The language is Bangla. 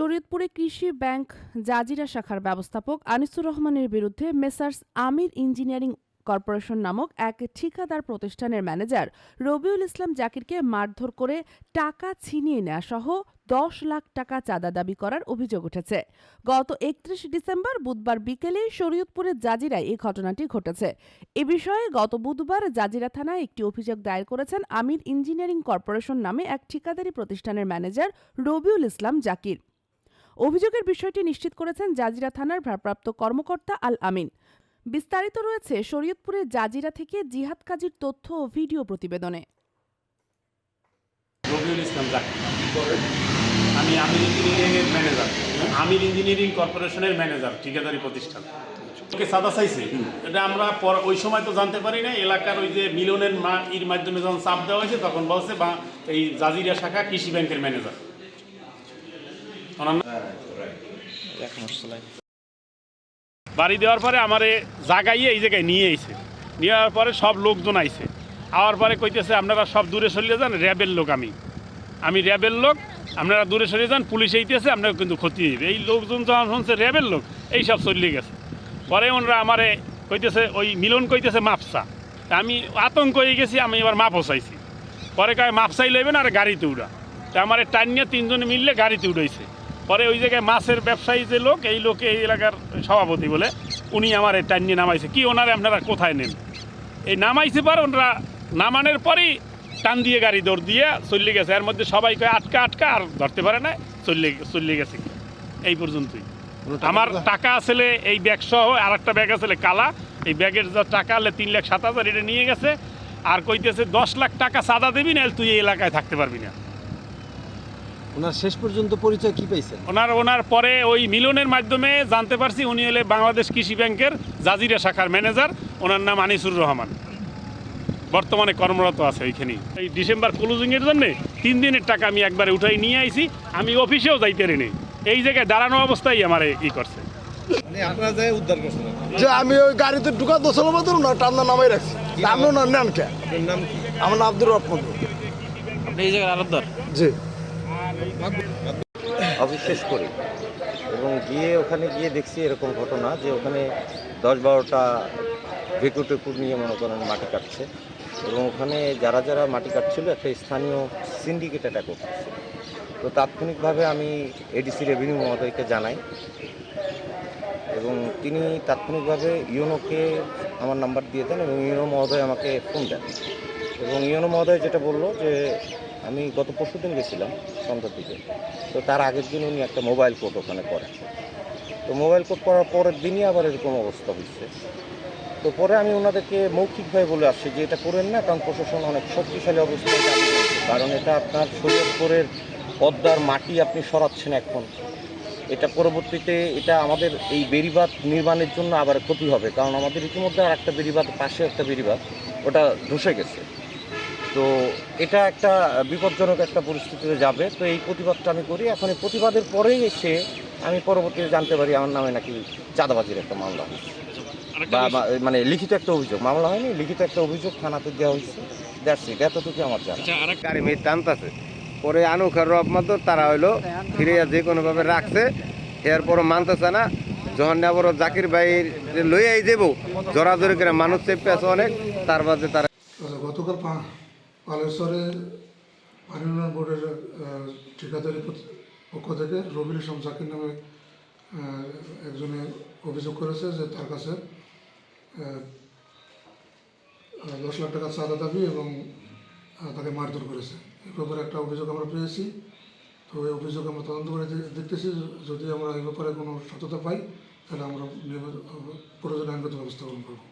শরীয়তপুরে কৃষি ব্যাংক জাজিরা শাখার ব্যবস্থাপক আনিসুর রহমানের বিরুদ্ধে মেসার্স আমির ইঞ্জিনিয়ারিং কর্পোরেশন নামক এক ঠিকাদার প্রতিষ্ঠানের ম্যানেজার রবিউল ইসলাম জাকিরকে মারধর করে টাকা ছিনিয়ে নেওয়া সহ দশ লাখ টাকা চাঁদা দাবি করার অভিযোগ উঠেছে। গত একত্রিশ ডিসেম্বর বুধবার বিকেলে শরীয়তপুরের জাজিরায় এই ঘটনাটি ঘটেছে। এ বিষয়ে গত বুধবার জাজিরা থানায় একটি অভিযোগ দায়ের করেছেন আমির ইঞ্জিনিয়ারিং কর্পোরেশন নামে এক ঠিকাদারি প্রতিষ্ঠানের ম্যানেজার রবিউল ইসলাম জাকির। অভিযোগের বিষয়টি নিশ্চিত করেছেন জাজিরা থানার ভারপ্রাপ্ত কর্মকর্তা আল আমিন। বিস্তারিত রয়েছে শরীয়তপুরের জাজিরা থেকে জিহাদ কাজীর তথ্য ও ভিডিও প্রতিবেদনে। রবিউল ইসলাম আমি আমির ইঞ্জিনিয়ারিংয়ের ম্যানেজার। আমির ইঞ্জিনিয়ারিং কর্পোরেশনের ম্যানেজার ঠিকাদারি প্রতিষ্ঠান। ওকে সাদা চাইছে। এটা আমরা পর ওই সময় তো জানতে পারি না এলাকার ওই যে মিলনের মা এর মাধ্যমে যখন চাপ দেওয়া হয়েছে তখন বলছে বা এই জাজিরা শাখা কৃষি ব্যাংকের ম্যানেজার। বাড়ি দেওয়ার পরে আমারে জাগাইয়ে এই জায়গায় নিয়ে আইছে। নিয়ে যাওয়ার পরে সব লোকজন আইছে। আওয়ার পরে কইতেছে, আপনারা সব দূরে সরিয়ে যান, র্যাবের লোক আমি। আমি র্যাবের লোক, আপনারা দূরে সরিয়ে যান, পুলিশ এইতেছে আপনারা কিন্তু ক্ষতি হইবে। এই লোকজন যখন শুনছে, র্যাবের লোক এই সব চলিয়ে গেছে। পরে ওনারা আমারে কইতেছে, ওই মিলন কইতেছে মাপসা আমি আতঙ্ক হয়ে গেছি, আমি এবার মাপও চাইছি। পরে কয়, মাপ চাই লইবেন আর গাড়িতে উড়া। তা আমার টান নিয়ে তিনজনে মিললে গাড়িতে উড়াইছে। পরে ওই জায়গায় মাছের ব্যবসায়ী যে লোক এই লোকে এই এলাকার সভাপতি বলে উনি আমার এই টান নিয়ে নামাইছে। কি ওনারে আপনারা কোথায় নেন? এই নামাইছে পর ওনারা নামানোর পরেই টান দিয়ে গাড়ি দৌড় দিয়ে চলে গেছে। এর মধ্যে সবাই কয় আটকা আটকা আর ধরতে পারে না চলে চলে গেছে। এই পর্যন্তই। আমার টাকা আসলে এই ব্যাগ সহ আর একটা ব্যাগ আসলে কালা। এই ব্যাগের যা টাকা হলে তিন লাখ সাত হাজার এটা নিয়ে গেছে। আর কইতেছে দশ লাখ টাকা সাদা দিবি না তুই এই এলাকায় থাকতে পারবি না। ওনার শেষ পর্যন্ত পরিচয় কি পাইছেন? ওনার ওনার পরে ওই মিলনের মাধ্যমে জানতে পারছি উনি হলে বাংলাদেশ কৃষি ব্যাংকের জাজিরা শাখার ম্যানেজার ওনার নাম আনিসুর রহমান। বর্তমানে কর্মরত আছে ওইখানেই। এই ডিসেম্বর ক্লোজিংয়ের জন্য তিন দিনের টাকা আমি একবারে উঠাই নিয়ে আইছি আমি অফিসেও যাইতে রেনি এই জায়গায় দাঁড়ানো অবস্থায় আমার ই করছে। যে আমি ওই গাড়িতে ঢুকা দোষল মতো না টান্না নামাই রাখছি। আমি না নেন কে? আমার নাম আব্দুর রহমান। আপনি এই আলাদার জি। অবিশ্বাস করি। এবং গিয়ে ওখানে গিয়ে দেখছি এরকম ঘটনা যে ওখানে দশ বারোটা ভেকু টেকু নিয়ে মনে করেন মাটি কাটছে। এবং ওখানে যারা যারা মাটি কাটছিল, একটা স্থানীয় সিন্ডিকেট অ্যাটাক করতেছে তো তাৎক্ষণিকভাবে আমি এডিসি রেভিনিউ মহোদয়কে জানাই। এবং তিনি তাৎক্ষণিকভাবে ইউনোকে আমার নাম্বার দিয়ে দেন এবং ইউনো মহোদয় আমাকে ফোন দেন। এবং ইউনো মহোদয় যেটা বলল যে আমি গত পরশু দিন গেছিলাম সন্ধ্যার দিকে তো তার আগের দিন উনি একটা মোবাইল কোর্ট ওখানে করেন। তো মোবাইল কোর্ট করার পরের দিনই আবার এরকম অবস্থা হয়েছে। তো পরে আমি ওনাদেরকে মৌখিকভাবে বলে আসছি যে এটা করেন না, কারণ প্রশাসন অনেক শক্তিশালী অবস্থায় কারণ এটা আপনার শরীয়তপুরের পদ্মার মাটি আপনি সরাচ্ছেন এখন। এটা পরবর্তীতে এটা আমাদের এই বেড়িবাঁধ নির্মাণের জন্য আবার ক্ষতি হবে। কারণ আমাদের ইতিমধ্যে আর একটা বেড়িবাঁধ, পাশে একটা বেড়িবাঁধ, ওটা ধসে গেছে। তো এটা একটা বিপজ্জনক একটা পরিস্থিতিতে যাবে। তো এই প্রতিবাদটা আমি করি। এখন এই প্রতিবাদের পরেই এসে আমি পরবর্তীতে জানতে পারি আমার নামে নাকি চাঁদাবাজির একটা মামলা হয়েছে। বা মানে লিখিত একটা অভিযোগ। মামলা হয়নি লিখিত একটা অভিযোগ থানাতে দেওয়া হয়েছে। দ্যাটস ইট এতটুকু আমার জানা। গাড়ি মেয়ে টানতেছে। পরে আনুখার রব মতো তারা হইল ফিরে যে কোনোভাবে রাখছে। এরপর মানতেছে না। যখন আবার জাকির ভাই লই আই যাব জোরাজোরি করে মানুষ চেপে আছে অনেক তার বাদে তারা আচ্ছা, গতকাল পালেশ্বরে পানি উন্নয়ন বোর্ডের ঠিকাদারি পক্ষ থেকে রবির ইসলাম নামে একজনে অভিযোগ করেছে যে তার কাছে দশ লাখ টাকা চাঁদা দাবি এবং তাকে মারধর করেছে। এই ব্যাপারে একটা অভিযোগ আমরা পেয়েছি। তো এই অভিযোগ আমরা তদন্ত করে দেখতেছি। যদি আমরা এই ব্যাপারে কোনো সততা পাই, তাহলে আমরা নিয়মিত প্রয়োজনীয় আইনগত ব্যবস্থা গ্রহণ করব।